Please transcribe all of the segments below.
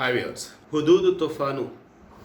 హావ్యూర్స్ హుదూదు తుఫాను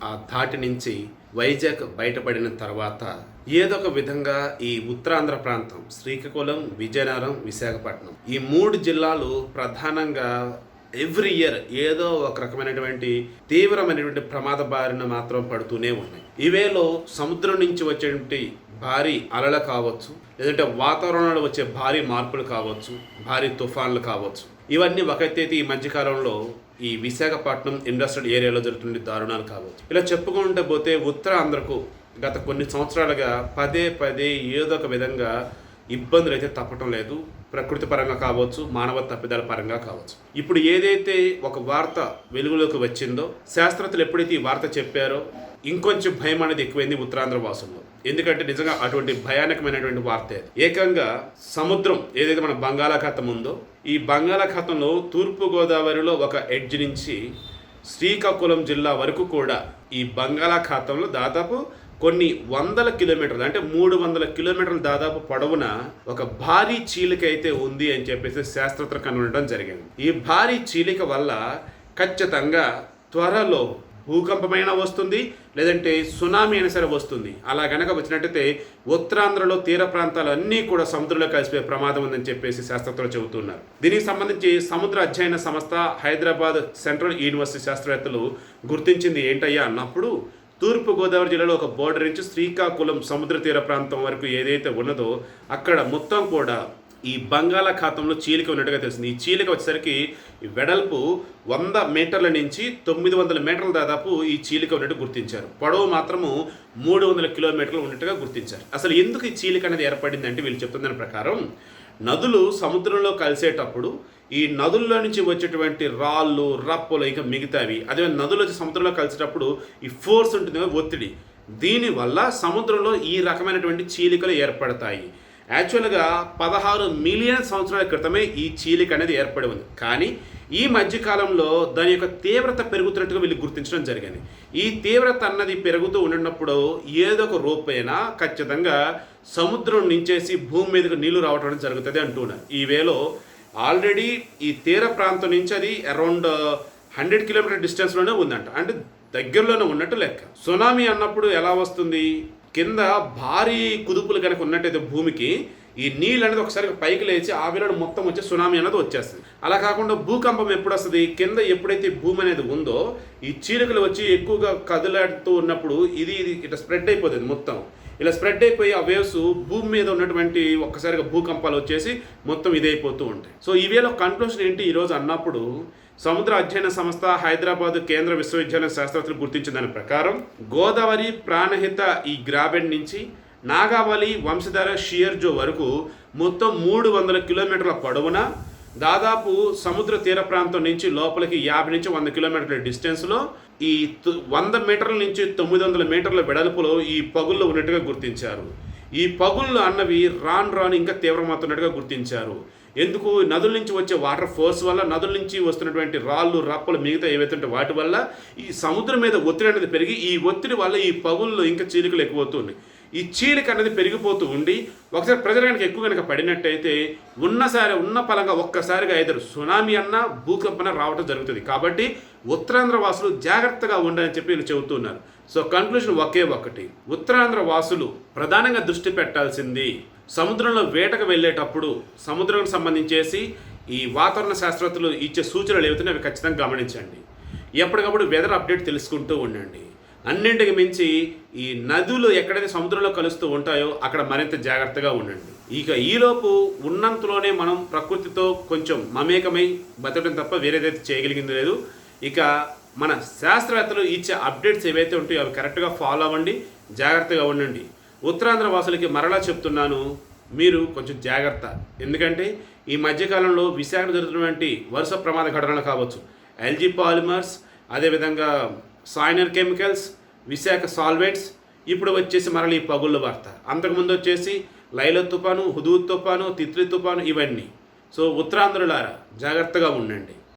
ఆ ధాటి నుంచి వైజాగ్ బయటపడిన తర్వాత ఏదొక విధంగా ఈ ఉత్తరాంధ్ర ప్రాంతం శ్రీకాకుళం విజయనగరం విశాఖపట్నం ఈ మూడు జిల్లాలు ప్రధానంగా ఎవ్రీ ఇయర్ ఏదో ఒక రకమైనటువంటి తీవ్రమైనటువంటి ప్రమాద బారిన మాత్రం పడుతూనే ఉన్నాయి. ఇవేలో సముద్రం నుంచి వచ్చేటువంటి భారీ అలలు కావచ్చు లేదంటే వాతావరణంలో వచ్చే భారీ మార్పులు కావచ్చు భారీ తుఫాన్లు కావచ్చు. ఇవన్నీ ఒక ఈ మధ్యకాలంలో ఈ విశాఖపట్నం ఇండస్ట్రియల్ ఏరియాలో జరుగుతున్న దారుణాలు కావచ్చు. ఇలా చెప్పుకుంటే పోతే ఉత్తర ఆంధ్రకు గత కొన్ని సంవత్సరాలుగా పదే పదే ఏదో ఒక విధంగా ఇబ్బందులు అయితే తప్పటం లేదు. ప్రకృతి పరంగా కావచ్చు మానవ తప్పిదాల పరంగా కావచ్చు. ఇప్పుడు ఏదైతే ఒక వార్త వెలుగులోకి వచ్చిందో శాస్త్రవేత్తలు ఎప్పుడైతే ఈ వార్త చెప్పారో ఇంకొంచెం భయం అనేది ఎక్కువైంది ఉత్తరాంధ్ర వాసుల్లో. ఎందుకంటే నిజంగా అటువంటి భయానకమైనటువంటి వార్త ఏకంగా సముద్రం ఏదైతే మన బంగాళాఖాతం ఉందో ఈ బంగాళాఖాతంలో తూర్పు గోదావరిలో ఒక ఎడ్జ్ నుంచి శ్రీకాకుళం జిల్లా వరకు కూడా ఈ బంగాళాఖాతంలో దాదాపు కొన్ని వందల కిలోమీటర్లు అంటే మూడు వందల కిలోమీటర్ల దాదాపు పొడవున ఒక భారీ చీలిక అయితే ఉంది అని చెప్పేసి శాస్త్రజ్ఞులు కనుగొనడం జరిగింది. ఈ భారీ చీలిక వల్ల ఖచ్చితంగా త్వరలో భూకంపమైనా వస్తుంది లేదంటే సునామీ అయినా సరే వస్తుంది. అలా గనక వచ్చినట్టయితే ఉత్తరాంధ్రలో తీర ప్రాంతాలు అన్నీ కూడా సముద్రంలో కలిసిపోయే ప్రమాదం ఉందని చెప్పేసి శాస్త్రవేత్తలు చెబుతున్నారు. దీనికి సంబంధించి సముద్ర అధ్యయన సంస్థ హైదరాబాద్ సెంట్రల్ యూనివర్సిటీ శాస్త్రవేత్తలు గుర్తించింది ఏంటయ్యా అన్నప్పుడు తూర్పుగోదావరి జిల్లాలో ఒక బోర్డర్ నుంచి శ్రీకాకుళం సముద్ర తీర ప్రాంతం వరకు ఏదైతే ఉన్నదో అక్కడ మొత్తం కూడా ఈ బంగాళాఖాతంలో చీలిక ఉన్నట్టుగా తెలిసింది ఈ చీలిక వచ్చేసరికి వెడల్పు వంద మీటర్ల నుంచి తొమ్మిది వందల మీటర్ల దాదాపు ఈ చీలిక ఉన్నట్టు గుర్తించారు. పొడవు మాత్రము మూడు వందల కిలోమీటర్లు ఉన్నట్టుగా గుర్తించారు. అసలు ఎందుకు ఈ చీలిక అనేది ఏర్పడింది అంటే వీళ్ళు చెప్తున్న ప్రకారం నదులు సముద్రంలో కలిసేటప్పుడు ఈ నదుల్లో నుంచి వచ్చేటువంటి రాళ్ళు రప్పలు ఇంకా మిగతావి. అదే నదులు వచ్చి సముద్రంలో కలిసేటప్పుడు ఈ ఫోర్స్ ఉంటుంది ఒత్తిడి. దీనివల్ల సముద్రంలో ఈ రకమైనటువంటి చీలికలు ఏర్పడతాయి. యాక్చువల్గా పదహారు మిలియన్ సంవత్సరాల క్రితమే ఈ చీలిక అనేది ఏర్పడి ఉంది. కానీ ఈ మధ్యకాలంలో దాని యొక్క తీవ్రత పెరుగుతున్నట్టుగా వీళ్ళు గుర్తించడం జరిగింది. ఈ తీవ్రత అన్నది పెరుగుతూ ఉండినప్పుడు ఏదో ఒక రూపైనా ఖచ్చితంగా సముద్రం నుంచేసి భూమి మీదకు నీళ్ళు రావడం జరుగుతుంది అంటున్నారు. ఈ వేలో ఆల్రెడీ ఈ తీర ప్రాంతం నుంచి అది అరౌండ్ హండ్రెడ్ కిలోమీటర్ డిస్టెన్స్లోనే ఉందంట. అంటే దగ్గరలోనే ఉన్నట్టు లెక్క. సునామీ అన్నప్పుడు ఎలా వస్తుంది? కింద భారీ కుదుపులు కనుక ఉన్నట్టయితే భూమికి ఈ నీళ్ళు అనేది ఒకసారి పైకి లేచి ఆ మొత్తం వచ్చి సునామీ అనేది వచ్చేస్తుంది. అలా కాకుండా భూకంపం ఎప్పుడు వస్తుంది కింద ఎప్పుడైతే భూమి అనేది ఉందో ఈ చీలికలు వచ్చి ఎక్కువగా కదలాడుతూ ఉన్నప్పుడు ఇది ఇది ఇట్లా స్ప్రెడ్ అయిపోతుంది మొత్తం. ఇలా స్ప్రెడ్ అయిపోయి ఆ వేవ్స్ భూమి మీద ఉన్నటువంటి ఒక్కసారిగా భూకంపాలు వచ్చేసి మొత్తం ఇదైపోతూ ఉంటాయి. సో ఈ వేళ కన్క్లూషన్ ఏంటి? ఈరోజు అన్నప్పుడు సముద్ర అధ్యయన సంస్థ హైదరాబాద్ కేంద్ర విశ్వవిద్యాలయ శాస్త్రవేత్తలు గుర్తించిన దాని ప్రకారం గోదావరి ప్రాణహిత ఈ గ్రాబెండ్ నుంచి నాగావళి వంశధార షియర్జో వరకు మొత్తం మూడు వందల కిలోమీటర్ల పొడవున దాదాపు సముద్ర తీర ప్రాంతం నుంచి లోపలికి యాభై నుంచి వంద కిలోమీటర్ల డిస్టెన్స్లో ఈ వంద మీటర్ల నుంచి తొమ్మిది వందల మీటర్ల వెడల్పులో ఈ పగుళ్ళు ఉన్నట్టుగా గుర్తించారు. ఈ పగుళ్ళు అన్నవి రాను రాను ఇంకా తీవ్రమవుతున్నట్టుగా గుర్తించారు. ఎందుకు? నదుల నుంచి వచ్చే వాటర్ ఫోర్స్ వల్ల నదుల నుంచి వస్తున్నటువంటి రాళ్ళు రప్పలు మిగతా ఏవైతే వాటి వల్ల ఈ సముద్రం మీద ఒత్తిడి అనేది పెరిగి ఈ ఒత్తిడి వల్ల ఈ పగుళ్ళు ఇంకా చీలికలు ఎక్కువవుతున్నాయి. ఈ చీలిక అనేది పెరిగిపోతూ ఉండి ఒకసారి ప్రజలు కనుక ఎక్కువ కనుక పడినట్టయితే ఉన్నసారి ఉన్న పలంగా ఒక్కసారిగా ఇద్దరు సునామీ అన్న భూకంపన రావడం జరుగుతుంది. కాబట్టి ఉత్తరాంధ్ర వాసులు జాగ్రత్తగా ఉండాలని చెప్పి వీళ్ళు చెబుతున్నారు. సో కంక్లూషన్ ఒకే ఒకటి. ఉత్తరాంధ్ర వాసులు ప్రధానంగా దృష్టి పెట్టాల్సింది సముద్రంలో వేటకు వెళ్ళేటప్పుడు సముద్రానికి సంబంధించేసి ఈ వాతావరణ శాస్త్రవేత్తలు ఇచ్చే సూచనలు ఏవైతే అవి ఖచ్చితంగా గమనించండి. ఎప్పటికప్పుడు వెదర్ అప్డేట్ తెలుసుకుంటూ ఉండండి. అన్నింటికి మించి ఈ నదులు ఎక్కడైతే సముద్రంలో కలుస్తూ ఉంటాయో అక్కడ మరింత జాగ్రత్తగా ఉండండి. ఇక ఈలోపు ఉన్నంతలోనే మనం ప్రకృతితో కొంచెం మమేకమై బతకడం తప్ప వేరేదైతే చేయగలిగింది లేదు. ఇక మన శాస్త్రవేత్తలు ఇచ్చే అప్డేట్స్ ఏవైతే ఉంటాయో అవి కరెక్ట్గా ఫాలో అవ్వండి జాగ్రత్తగా ఉండండి. ఉత్తరాంధ్ర వాసులకి మరలా చెప్తున్నాను మీరు కొంచెం జాగ్రత్త. ఎందుకంటే ఈ మధ్యకాలంలో విశాఖ జరుగుతున్నటువంటి వరుస ప్రమాద ఘటనలు కావచ్చు. ఎల్జీ పాలిమర్స్ అదేవిధంగా సాయినర్ కెమికల్స్ విశాఖ సాల్వెంట్స్ ఇప్పుడు వచ్చేసి మరల ఈ పగుళ్ళ వార్త. అంతకుముందు వచ్చేసి లైల తుఫాను హుదూద్ తుఫాను తిత్లి తుఫాను ఇవన్నీ. సో ఉత్తరాంధ్రులారా జాగ్రత్తగా ఉండండి.